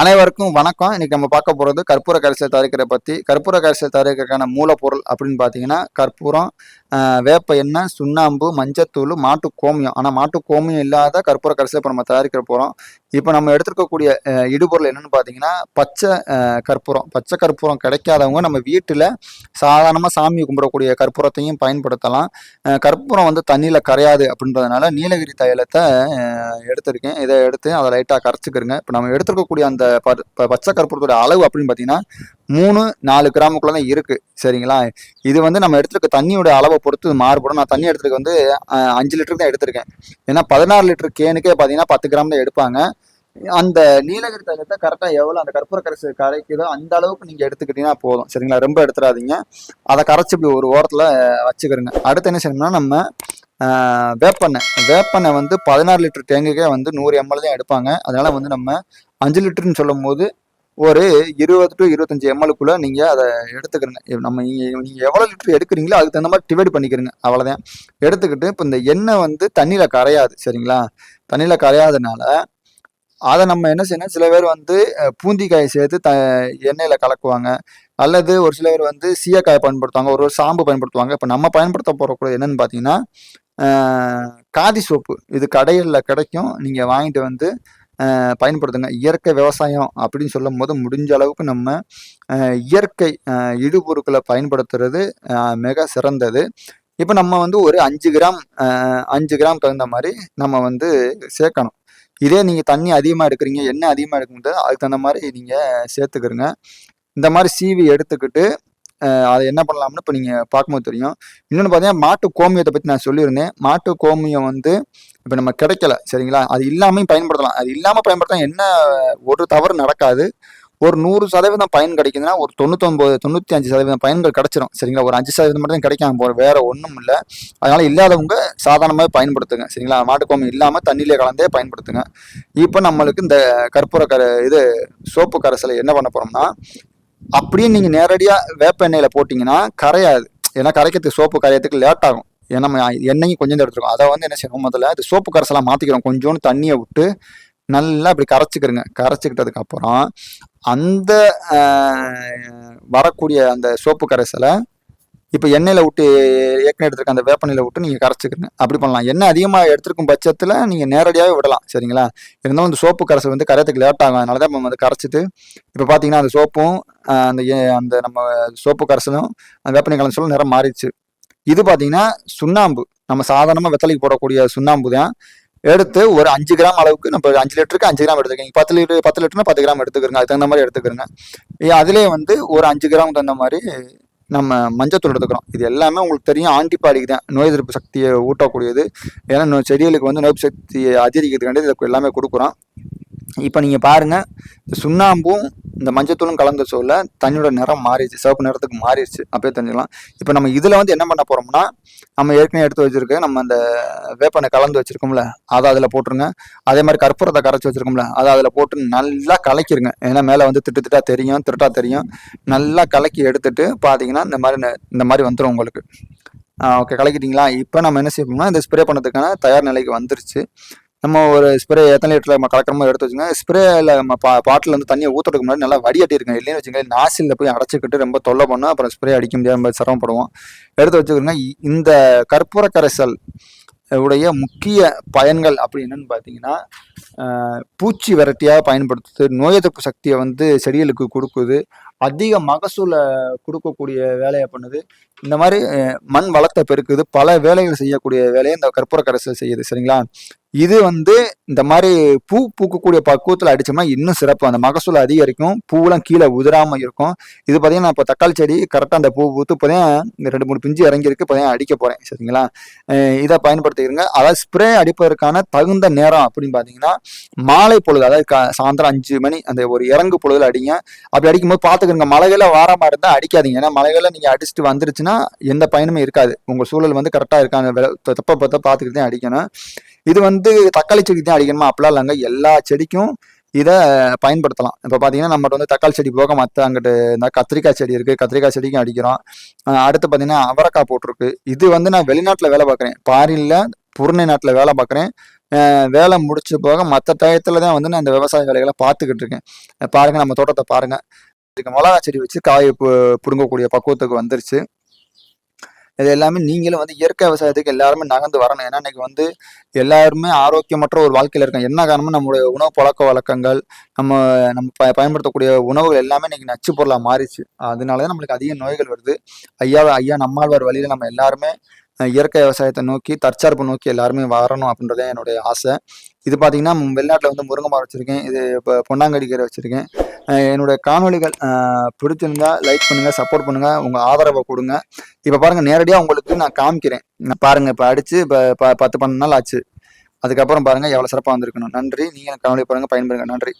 அனைவருக்கும் வணக்கம். இன்னைக்கு நம்ம பார்க்க போகிறது கற்பூர கரைசல் தயாரிக்கிற பற்றி கற்பூர கரைசல் தயாரிக்கிறதுக்கான மூலப்பொருள் அப்படின்னு பார்த்தீங்கன்னா கற்பூரம் வேப்ப எண்ணெய் சுண்ணாம்பு மஞ்சத்தூள் மாட்டு கோமியம். ஆனால் மாட்டு கோமியம் இல்லாத கற்பூர கரைசல் இப்போ நம்ம தயாரிக்கிற போகிறோம் இப்போ நம்ம எடுத்துருக்கக்கூடிய இடுபொருள் என்னென்னு பார்த்தீங்கன்னா பச்சை கற்பூரம். பச்சை கற்பூரம் கிடைக்காதவங்க நம்ம வீட்டில் சாதாரணமாக சாமி கும்பிடக்கூடிய கற்பூரத்தையும் பயன்படுத்தலாம். கற்பூரம் வந்து தண்ணியில் கரையாது அப்படின்றதுனால நீலகிரி தைலத்தை எடுத்திருக்கேன். இதை எடுத்து அதை லைட்டாக கரைச்சிக்கிறங்க இப்போ நம்ம எடுத்துருக்கக்கூடிய அந்த ப- ப- பச்சை கற்பூரத்தோட அளவு அப்படின்னு பார்த்தீங்கன்னா மூணு நாலு கிராமுக்குள்ள தான் இருக்கு. சரிங்களா? இது வந்து நம்ம எடுத்துருக்க தண்ணியோட அளவை பொறுத்து மாறுபடும். நான் தண்ணி எடுத்துருக்க வந்து அஞ்சு லிட்டருக்கு தான் எடுத்திருக்கேன். ஏன்னா பதினாறு லிட்டர் கேனுக்கே பார்த்தீங்கன்னா பத்து கிராம் தான் எடுப்பாங்க. அந்த நீலகிரி தைலத்தை கரெக்டாக எவ்வளோ அந்த கற்பூர கரைசல் கரைக்குதோ அந்த அளவுக்கு நீங்கள் எடுத்துக்கிட்டீங்கன்னா போதும். சரிங்களா? ரொம்ப எடுத்துடாதீங்க அதை கரைச்சி இப்படி ஒரு ஓரத்தில் வச்சுக்கிறோங்க அடுத்து என்ன செய்யணும்னா நம்ம வேப்பெண்ணெய் வேப்பெண்ணெய் வந்து பதினாறு லிட்டர் டேங்குக்கே வந்து நூறு எம்எல் தான் எடுப்பாங்க. அதனால வந்து நம்ம அஞ்சு லிட்டர்னு சொல்லும் போது ஒரு இருபது டு இருபத்தஞ்சு எம்எல்க்குள்ள நீங்கள் அதை எடுத்துக்கிறங்க. நம்ம நீங்கள் நீங்கள் எவ்வளோ லிட்டர் எடுக்கிறீங்களோ அதுக்கு தகுந்த மாதிரி டிவைட் பண்ணிக்கிறங்க. அவ்வளோதான் எடுத்துக்கிட்டு இப்போ இந்த எண்ணெய் வந்து தண்ணியில் கரையாது சரிங்களா? தண்ணியில் கரையாதனால அதை நம்ம என்ன செய்யணும்? சில பேர் வந்து பூந்திக்காயை சேர்த்து த எண்ணெயில் கலக்குவாங்க. அல்லது ஒரு சில பேர் வந்து சீயக்காயை பயன்படுத்துவாங்க. ஒரு ஒரு சாம்பு பயன்படுத்துவாங்க. இப்போ நம்ம பயன்படுத்த போகிறக்கூட என்னன்னு பார்த்தீங்கன்னா காதி சோப்பு. இது கடைகளில் கிடைக்கும். நீங்கள் வாங்கிட்டு வந்து பயன்படுத்துங்க. இயற்கை விவசாயம் அப்படின்னு சொல்லும் போது முடிஞ்ச அளவுக்கு நம்ம இயற்கை இடுபொருட்களை பயன்படுத்துறது மிக சிறந்தது. இப்போ நம்ம வந்து ஒரு அஞ்சு கிராம் அஞ்சு கிராம் தகுந்த மாதிரி நம்ம வந்து சேர்க்கணும். இதே நீங்கள் தண்ணி அதிகமாக எடுக்கிறீங்க எண்ணெய் அதிகமாக எடுக்கும்போது அதுக்கு தகுந்த மாதிரி நீங்கள் சேர்த்துக்கிறங்க இந்த மாதிரி சீவி எடுத்துக்கிட்டு அதை என்ன பண்ணலாம்னு இப்போ நீங்கள் பார்க்கும்போது தெரியும். இன்னொன்று பார்த்தீங்கன்னா மாட்டு கோமியத்தை பற்றி நான் சொல்லியிருந்தேன். மாட்டு கோமியம் வந்து இப்போ நம்ம கிடைக்கல சரிங்களா? அது இல்லாமல் பயன்படுத்தலாம். அது இல்லாமல் பயன்படுத்தலாம் என்ன ஒரு தவறு நடக்காது. ஒரு நூறு சதவீதம் பயன் கிடைக்குதுன்னா ஒரு தொண்ணூத்தொம்பது தொண்ணூற்றி அஞ்சு சதவீதம் பயன்கள் கிடைச்சிரும் சரிங்களா? ஒரு அஞ்சு சதவீதம் மட்டும் தான் கிடைக்காம போகிற வேற ஒன்றும் இல்லை. அதனால இல்லாதவங்க சாதாரணமாக பயன்படுத்துங்க சரிங்களா? மாட்டுக்கோமம் இல்லாமல் தண்ணியிலே கலந்தே பயன்படுத்துங்க. இப்போ நம்மளுக்கு இந்த கற்பூர கரை இது சோப்பு கரைசலை என்ன பண்ண போகிறோம்னா அப்படியே நீங்க நேரடியாக வேப்ப எண்ணெயில் போட்டீங்கன்னா கரையாது. ஏன்னா கரைக்கிறதுக்கு சோப்பு கரையறதுக்கு லேட் ஆகும். ஏன்னா நம்ம எண்ணெயும் கொஞ்சம் தான் எடுத்துருக்கோம். அதை வந்து என்ன செய்யணும் முதல்ல அது சோப்பு கரைசலாம் மாத்திக்கிறோம். கொஞ்சோண்டு தண்ணியை விட்டு நல்லா அப்படி கரைச்சிக்கிறங்க கரைச்சிக்கிட்டதுக்கு அப்புறம் அந்த வரக்கூடிய அந்த சோப்பு கரைசலை இப்போ எண்ணெயில் விட்டு ஏற்கனவே எடுத்துருக்க அந்த வேப்பெண்ணெயில் விட்டு நீங்கள் கரைச்சிக்கிறங்க. அப்படி பண்ணலாம். எண்ணெய் அதிகமாக எடுத்துருக்கும் பட்சத்தில் நீங்கள் நேரடியாகவே விடலாம். சரிங்களா? இருந்தாலும் அந்த சோப்பு கரைசல் வந்து கரையத்துக்கு லேட் ஆகும். அதனால தான் நம்ம வந்து கரைச்சிட்டு இப்போ பார்த்தீங்கன்னா அந்த சோப்பும் அந்த ஏ- அந்த நம்ம சோப்பு கரைசலும் அந்த வேப்பெண்ணெய் கலந்து நிறம் மாறிடுச்சு. இது பார்த்தீங்கன்னா சுண்ணாம்பு. நம்ம சாதாரணமாக வெத்தலைக்கு போடக்கூடிய சுண்ணாம்பு தான். எடுத்து ஒரு அஞ்சு கிராம் அளவுக்கு நம்ம அஞ்சு லிட்டருக்கு அஞ்சு கிராம் எடுத்துக்கோங்க. பத்து லிட்டர் பத்து லிட்டர்னா பத்து கிராம் எடுத்துக்கிறங்க அதுக்கு தகுந்த மாதிரி எடுத்துக்கிறங்க அதுலேயே வந்து ஒரு அஞ்சு கிராம் தகுந்த மாதிரி நம்ம மஞ்சத்தூள் எடுத்துக்கிறோம். இது எல்லாமே உங்களுக்கு தெரியும். ஆன்டிபாடிக்கு தான் நோய் எதிர்ப்பு சக்தியை ஊட்டக்கூடியது. ஏன்னா நோய் செடிகளுக்கு வந்து நோய் சக்தியை அதிகரிக்கிறதுக்காண்டி இதை எல்லாமே கொடுக்குறோம். இப்போ நீங்கள் பாருங்கள் சுண்ணாம்பும் இந்த மஞ்சத்தூளும் கலந்த சோல தண்ணியோட நிறம் மாறிடுச்சு சிவப்பு நிறத்துக்கு மாறிடுச்சு. அப்படியே தெரிஞ்சுக்கலாம். இப்போ நம்ம இதில் வந்து என்ன பண்ண போகிறோம்னா நம்ம ஏற்கனவே எடுத்து வச்சிருக்க நம்ம அந்த வேப்பனை கலந்து வச்சிருக்கோம்ல அதை அதில் போட்டுருங்க. அதே மாதிரி கற்பூரத்தை கரைச்சி வச்சிருக்கோம்ல அதை அதில் போட்டு நல்லா கலக்கிருங்க. ஏன்னா மேலே வந்து திட்டு திட்டா தெரியும் திருட்டா தெரியும். நல்லா கலக்கி எடுத்துட்டு பார்த்தீங்கன்னா இந்த மாதிரி ந- இந்த மாதிரி வந்துடும் உங்களுக்கு. ஓகே கலக்கிட்டீங்களா? இப்போ நம்ம என்ன செய்யணும்னா இந்த ஸ்ப்ரே பண்ணதுக்கான தயார் நிலைக்கு வந்துருச்சு. நம்ம ஒரு ஸ்ப்ரே எத்தனை லிட்டரில் நம்ம கலக்கிற மாதிரி எடுத்து வச்சுங்க ஸ்ப்ரேயில் நம்ம பா பாட்டில் வந்து தண்ணியை ஊற்றுறதுக்கு முன்னாடி நல்லா வடிகட்டிருங்க. இல்லைன்னு வச்சுக்கோங்க நாசிலில் போய் அடைச்சிக்கிட்டு ரொம்ப தொல்லை பண்ணோம் அப்புறம் ஸ்ப்ரே அடிக்க முடியாம ரொம்ப சிரமப்படுவோம். எடுத்து வச்சுக்கிறோங்க இந்த கற்பூர கரைசல் உடைய முக்கிய பயன்கள் அப்படி என்னன்னு பார்த்தீங்கன்னா பூச்சி விரட்டியாக பயன்படுத்துது. நோய் எதிர்ப்பு சக்தியை வந்து செடிகளுக்கு கொடுக்குது. அதிக மகசூலை கொடுக்கக்கூடிய வேலையை பண்ணுது. இந்த மாதிரி மண் வளத்தை பெருக்குது. பல வேலைகள் செய்யக்கூடிய வேலையை இந்த கற்பூர கரைசல் செய்யுது சரிங்களா? இது வந்து இந்த மாதிரி பூ பூக்கக்கூடிய பக்குவத்தில் அடிச்சோம்னா இன்னும் சிறப்பு. அந்த மகசூல் அதிகரிக்கும். பூவெல்லாம் கீழே உதிராமல் இருக்கும். இது பார்த்தீங்கன்னா இப்போ தக்காளி செடி கரெக்டாக அந்த பூ பூத்து இப்போதான் இந்த ரெண்டு மூணு பிஞ்சு இறங்கியிருக்கு. இப்போதான் அடிக்க போகிறேன் சரிங்களா? இதை பயன்படுத்திக்கிறங்க அதாவது ஸ்ப்ரே அடிப்பதற்கான தகுந்த நேரம் அப்படின்னு பார்த்தீங்கன்னா மாலை பொழுது அதாவது கா- சாயந்தரம் அஞ்சு மணி அந்த ஒரு இறங்கு பொழுதுல அடிங்க. அப்படி அடிக்கும்போது பார்த்துக்கிறங்க மழைகளை வாரமா இருந்தால் அடிக்காதீங்க. ஏன்னா மலைகளை நீங்கள் அடிச்சுட்டு வந்துருச்சுன்னா எந்த பயனுமே இருக்காது. உங்கள் சூழல் வந்து கரெக்டாக இருக்காங்க தப்ப பார்த்தா பார்த்துக்கிட்டு தான் அடிக்கணும். இது வந்து தக்காளி செடிக்கு தான் அடிக்கணுமா? அப்படிலாம் இல்லைங்க. எல்லா செடிக்கும் இதை பயன்படுத்தலாம். இப்போ பார்த்தீங்கன்னா நம்மகிட்ட வந்து தக்காளி செடி போக மற்ற அங்கிட்டு இந்த கத்திரிக்காய் செடி இருக்குது கத்திரிக்காய் செடிக்கும் அடிக்கிறோம். அடுத்து பார்த்தீங்கன்னா அவரைக்காய் போட்டிருக்கு. இது வந்து நான் வெளிநாட்டில் வேலை பார்க்குறேன் பாரினில் புறநை நாட்டில் வேலை பார்க்குறேன் வேலை முடிச்சு போக மற்ற டயத்தில் தான் வந்து நான் இந்த விவசாய வேலைகளை பார்த்துக்கிட்டு இருக்கேன். பாருங்கள் நம்ம தோட்டத்தை பாருங்கள் இதுக்கு மிளகா செடி வச்சு காய் புடுங்கக்கூடிய பிடுங்கக்கூடிய பக்குவத்துக்கு வந்துருச்சு. இது எல்லாமே நீங்களும் வந்து இயற்கை விவசாயத்துக்கு எல்லாருமே நகர்ந்து வரணும். ஏன்னா இன்னைக்கு வந்து எல்லாருமே ஆரோக்கியமற்ற ஒரு வாழ்க்கையில் இருக்காங்க. என்ன காரணமும் நம்மளுடைய உணவு பழக்க வழக்கங்கள் நம்ம நம்ம ப பயன்படுத்தக்கூடிய உணவுகள் எல்லாமே இன்னைக்கு நச்சு பொருளாக மாறிச்சு. அதனால தான் நம்மளுக்கு அதிக நோய்கள் வருது. ஐயா ஐயா நம்மாழ்வார் வழியில் நம்ம எல்லாருமே இயற்கை விவசாயத்தை நோக்கி தற்சார்பு நோக்கி எல்லாருமே வரணும் அப்படின்றதே என்னுடைய ஆசை. இது பார்த்தீங்கன்னா வெளிநாட்டில் வந்து முருங்கை மரம் வச்சுருக்கேன். இது இப்போ பொன்னாங்கடி கீரை வச்சுருக்கேன். என்னுடைய காணொளிகள் பிடிச்சிருந்தா லைக் பண்ணுங்க சப்போர்ட் பண்ணுங்க உங்க ஆதரவை கொடுங்க. இப்போ பாருங்க நேரடியாக உங்களுக்கு நான் காமிக்கிறேன். நான் பாருங்க இப்போ அடிச்சு இப்போ பத்து பன்னெண்டு நாள் ஆச்சு. அதுக்கப்புறம் பாருங்க எவ்வளோ சிறப்பாக வந்திருக்கணும். நன்றி. நீங்கள் காணொலி பாருங்க பயன்பெறுங்க. நன்றி.